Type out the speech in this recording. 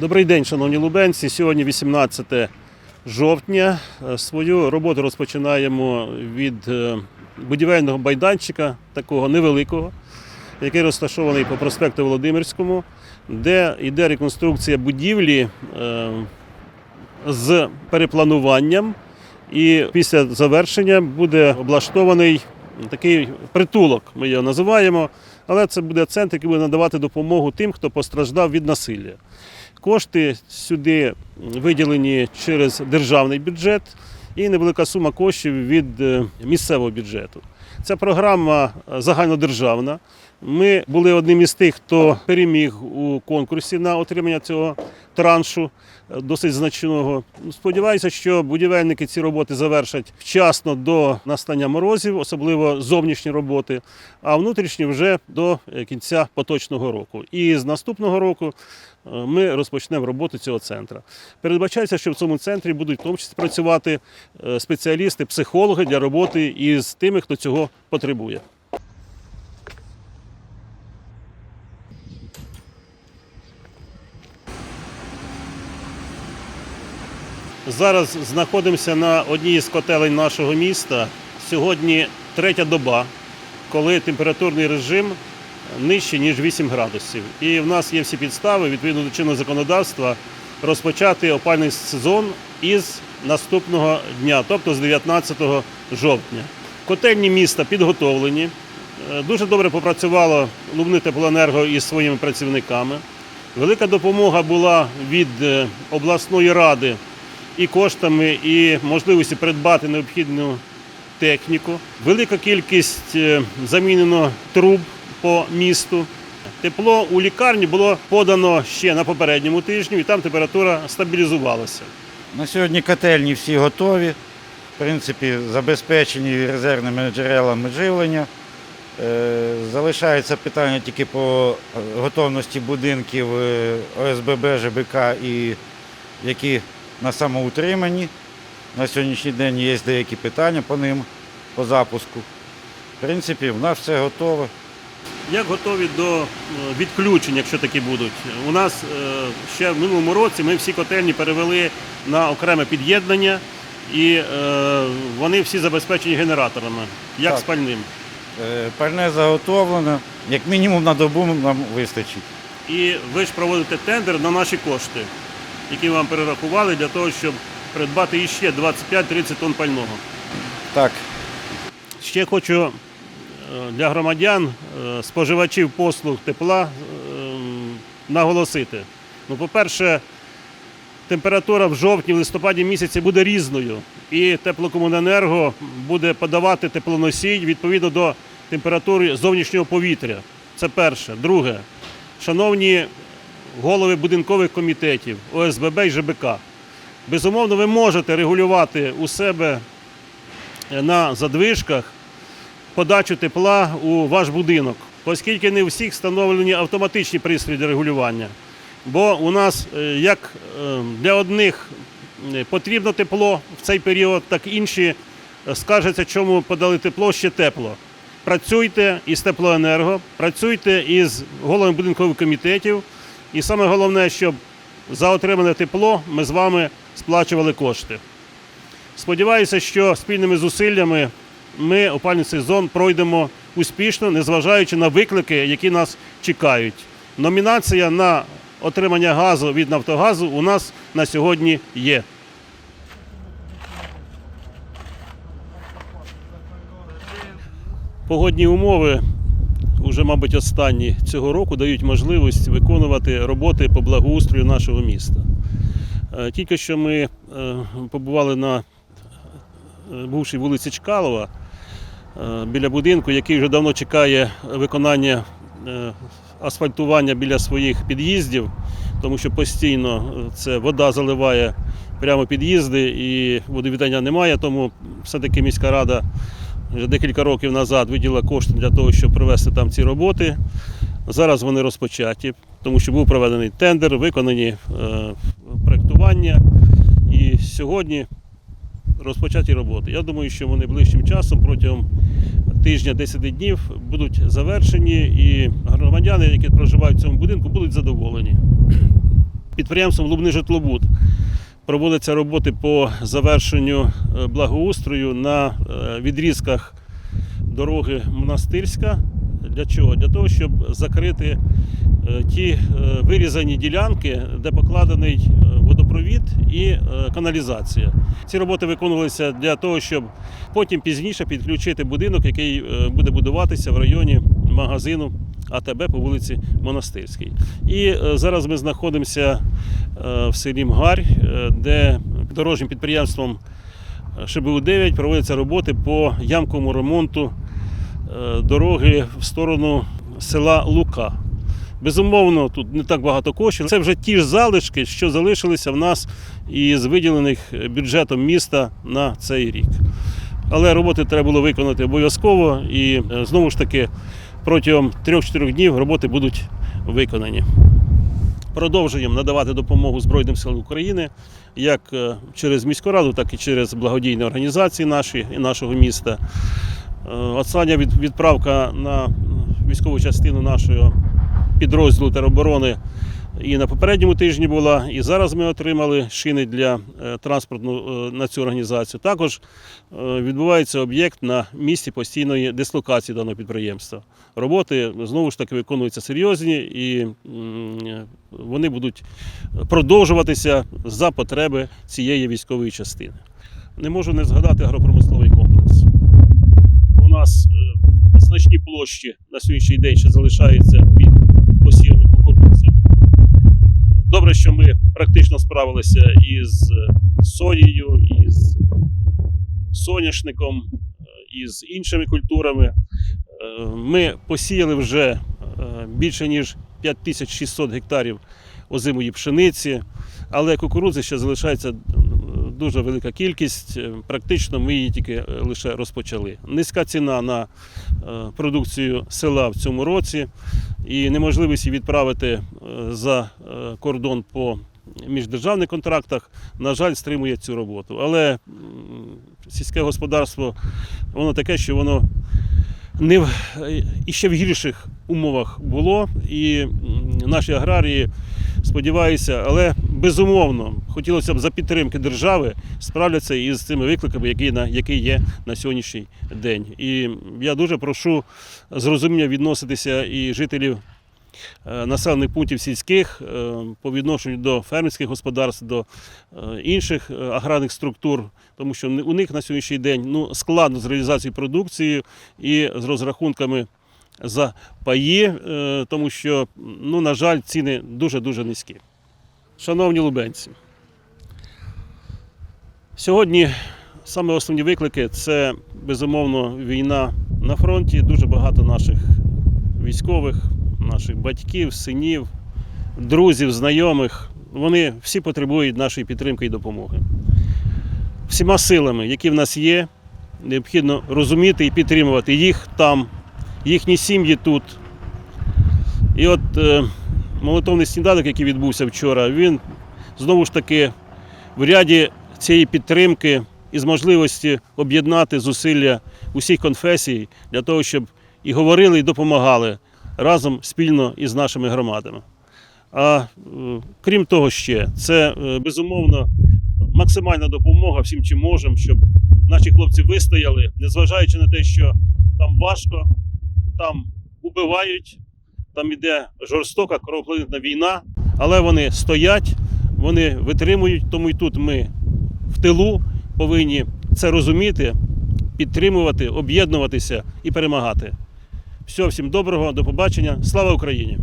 Добрий день, шановні лубенці. Сьогодні 18 жовтня. Е, Свою роботу розпочинаємо від е, будівельного майданчика, такого невеликого, який розташований по проспекту Володимирському, де йде реконструкція будівлі е, з переплануванням. І після завершення буде облаштований такий притулок, ми його називаємо. Але це буде центр, який буде надавати допомогу тим, хто постраждав від насилля. Кошти сюди виділені через державний бюджет і невелика сума коштів від е, місцевого бюджету. Ця програма е, загальнодержавна. Ми були одним із тих, хто переміг у конкурсі на отримання цього траншу е, досить значного. Сподіваюся, що будівельники ці роботи завершать вчасно до настання морозів, особливо зовнішні роботи, а внутрішні вже до е, кінця поточного року. І з наступного року е, ми розпочнемо роботу цього центру. Передбачається, що в цьому центрі будуть в тому числі працювати спеціалісти, психологи для роботи із тими, хто цього потребує. Зараз знаходимося на одній з котелень нашого міста. Сьогодні третя доба, коли температурний режим нижче, ніж 8 градусів. І в нас є всі підстави, відповідно до чинного законодавства, розпочати опальний сезон із наступного дня, тобто з 19 жовтня. Котельні міста підготовлені. Е, Дуже добре попрацювало Лубни Теплоенерго із своїми працівниками. Велика допомога була від е, обласної ради і коштами, і можливості придбати необхідну техніку. Велика кількість е, замінено труб по місту. Тепло у лікарні було подано ще на попередньому тижні, і там температура стабілізувалася. На сьогодні котельні всі готові, в принципі, забезпечені резервними джерелами живлення. Е, Залишається питання тільки по готовності будинків е, ОСББ, ЖБК, і які на самоутриманні. На сьогоднішній день є деякі питання по ним, по запуску. В принципі, в нас все готове. Як готові до е, відключень, якщо такі будуть? У нас е, ще в минулому році ми всі котельні перевели на окреме під'єднання, і е, вони всі забезпечені генераторами, як Так. спальним. Е, Пальне заготовлено, як мінімум на добу нам вистачить. І ви ж проводите тендер на наші кошти, які вам перерахували для того, щоб придбати іще 25-30 тонн пального. Так, Ще хочу е, для громадян, е, споживачів послуг тепла е, наголосити. Ну, по-перше, температура в жовтні, в листопаді місяці буде різною, і теплокомуненерго буде подавати теплоносій відповідно до температури зовнішнього повітря. Це перше. Друге, шановні голови будинкових комітетів ОСББ і ЖБК, безумовно, ви можете регулювати у себе на задвижках подачу тепла у ваш будинок, оскільки не у всіх встановлені автоматичні пристрої для регулювання. Бо у нас е, як е, для одних е, потрібно тепло в цей період, так інші е, скаржаться, чому подали тепло ще тепло. Працюйте із теплоенерго, працюйте із головами будинкових комітетів. І саме головне, щоб за отримане тепло ми з вами сплачували кошти. Сподіваюся, що спільними зусиллями ми опальний сезон пройдемо успішно, незважаючи на виклики, які нас чекають. Номінація на отримання газу від Нафтогазу у нас на сьогодні є. Погодні умови, вже, мабуть, останні цього року дають можливість виконувати роботи по благоустрою нашого міста. Е, Тільки що ми е, побували на е, бувшій вулиці Чкалова біля будинку, який вже давно чекає виконання асфальтування біля своїх під'їздів, тому що постійно це вода заливає прямо під'їзди і водовіддання немає, тому все-таки міська рада вже декілька років назад виділила кошти для того, щоб провести там ці роботи. Зараз вони розпочаті, тому що був проведений тендер, виконані е, проєктування. І сьогодні розпочаті роботи. Я думаю, що вони ближчим часом протягом тижня 10 днів будуть завершені, і громадяни, які проживають в цьому будинку, будуть задоволені. Підприємством Лубний житлобуд проводяться роботи по завершенню е, благоустрою на е, відрізках дороги Монастирська. Для чого? Для того, щоб закрити е, ті вирізані ділянки, де покладений водопровід і каналізація. Ці роботи виконувалися для того, щоб потім пізніше підключити будинок, який буде будуватися в районі магазину АТБ по вулиці Монастирській. І е, зараз ми знаходимося е, в селі Мгарь, е, де дорожнім підприємством ШБУ-9 проводяться роботи по ямковому ремонту дороги в сторону села Лука. Безумовно, тут не так багато коштів. Це вже ті ж залишки, що залишилися в нас із виділених бюджетом міста на цей рік. Але роботи треба було виконати обов'язково і знову ж таки протягом 3-4 днів роботи будуть виконані. Продовжуємо надавати допомогу Збройним силам України як е, через міську раду, так і через благодійні організації наші і нашого міста. Е, Остання відправка на військову частину нашого підрозділу тероборони і на попередньому тижні була, і зараз ми отримали шини для е, транспорту е, на цю організацію. Також е, відбувається об'єкт на місці постійної дислокації даного підприємства. Роботи знову ж таки виконуються серйозні і вони будуть продовжуватися за потреби цієї військової частини. Не можу не згадати агропромисловий комплекс. У нас значні площі на сьогоднішній день ще залишаються під. Добре, що ми практично справилися із е, соєю, із соняшником, е, із іншими культурами. Е, Ми посіяли вже більше ніж 5600 гектарів озимої пшениці, але кукурудзи ще залишається дуже велика кількість. Е, Практично ми її тільки е, лише розпочали. Низька ціна на е, продукцію села в цьому році і неможливість її відправити за кордон по міждержавних контрактах, на жаль, стримує цю роботу. Але сільське господарство воно таке, що воно не в і ще в гірших умовах було, і наші аграрії сподіваюся, але безумовно хотілося б за підтримки держави справляться із цими викликами, які на які є на сьогоднішній день. І я дуже прошу з розумінням відноситися і жителів е, населених пунктів сільських е, по відношенню до фермерських господарств, до е, інших аграрних структур, тому що у них на сьогоднішній день ну, складно з реалізацією продукції і з розрахунками за паї, тому що, ну, на жаль, ціни дуже-дуже низькі. Шановні лубенці, сьогодні саме основні виклики це безумовно війна на фронті. Дуже багато наших військових, наших батьків, синів, друзів, знайомих. Вони всі потребують нашої підтримки і допомоги. Всіма силами, які в нас є, необхідно розуміти і підтримувати їх там, їхні сім'ї тут. І от е, молитовний сніданок, який відбувся вчора, він знову ж таки в ряді цієї підтримки і з можливості об'єднати зусилля усіх конфесій для того, щоб і говорили, і допомагали разом спільно із нашими громадами. А е, крім того, ще це е, безумовно максимальна допомога всім, чим можемо, щоб наші хлопці вистояли, незважаючи на те, що там важко, там убивають, там іде жорстока кровопролитна війна, але вони стоять, вони витримують, тому і тут ми в тилу повинні це розуміти, підтримувати, об'єднуватися і перемагати. Всього всім доброго, до побачення. Слава Україні!